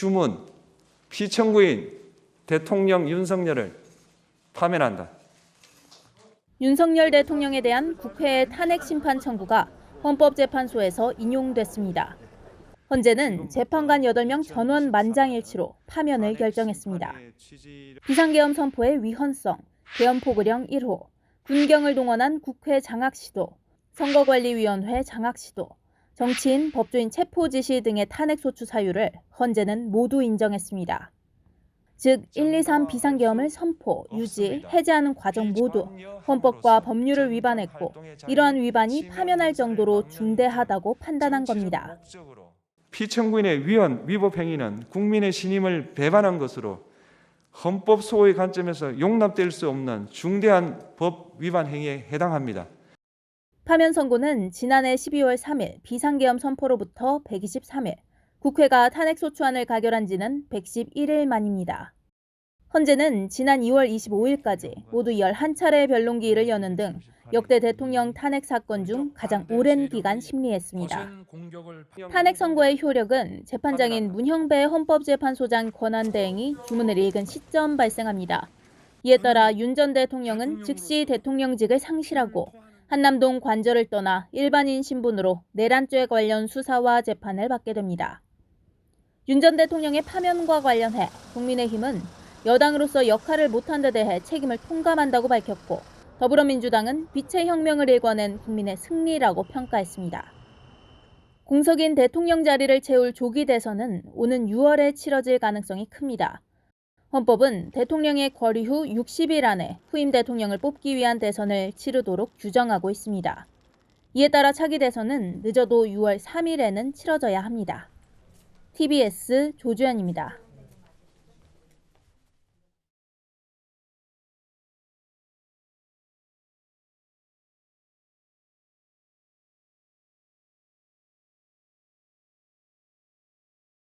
주문, 피청구인 대통령 윤석열을 파면한다. 윤석열 대통령에 대한 국회의 탄핵 심판 청구가 헌법재판소에서 인용됐습니다. 헌재는 재판관 8명 전원 만장일치로 파면을 결정했습니다. 비상계엄 선포의 위헌성, 계엄 포고령 1호, 군경을 동원한 국회 장악 시도, 선거관리위원회 장악 시도, 정치인, 법조인 체포 지시 등의 탄핵 소추 사유를 헌재는 모두 인정했습니다. 즉 1, 2, 3 비상계엄을 선포, 유지, 해제하는 과정 모두 헌법과 법률을 위반했고 이러한 위반이 파면할 정도로 중대하다고 판단한 겁니다. 피청구인의 위헌, 위법 행위는 국민의 신임을 배반한 것으로 헌법 소호의 관점에서 용납될 수 없는 중대한 법 위반 행위에 해당합니다. 파면 선고는 지난해 12월 3일 비상계엄 선포로부터 123일, 국회가 탄핵 소추안을 가결한 지는 111일 만입니다. 헌재는 지난 2월 25일까지 모두 11차례 변론기일을 여는 등 역대 대통령 탄핵 사건 중 가장 오랜 기간 심리했습니다. 탄핵 선고의 효력은 재판장인 문형배 헌법재판소장 권한대행이 주문을 읽은 시점 발생합니다. 이에 따라 윤 전 대통령은 즉시 대통령직을 상실하고 한남동 관저를 떠나 일반인 신분으로 내란죄 관련 수사와 재판을 받게 됩니다. 윤 전 대통령의 파면과 관련해 국민의힘은 여당으로서 역할을 못한 데 대해 책임을 통감한다고 밝혔고 더불어민주당은 빛의 혁명을 일궈낸 국민의 승리라고 평가했습니다. 공석인 대통령 자리를 채울 조기 대선은 오는 6월에 치러질 가능성이 큽니다. 헌법은 대통령의 거리 후 60일 안에 후임 대통령을 뽑기 위한 대선을 치르도록 규정하고 있습니다. 이에 따라 차기 대선은 늦어도 6월 3일에는 치러져야 합니다. TBS 조주현입니다.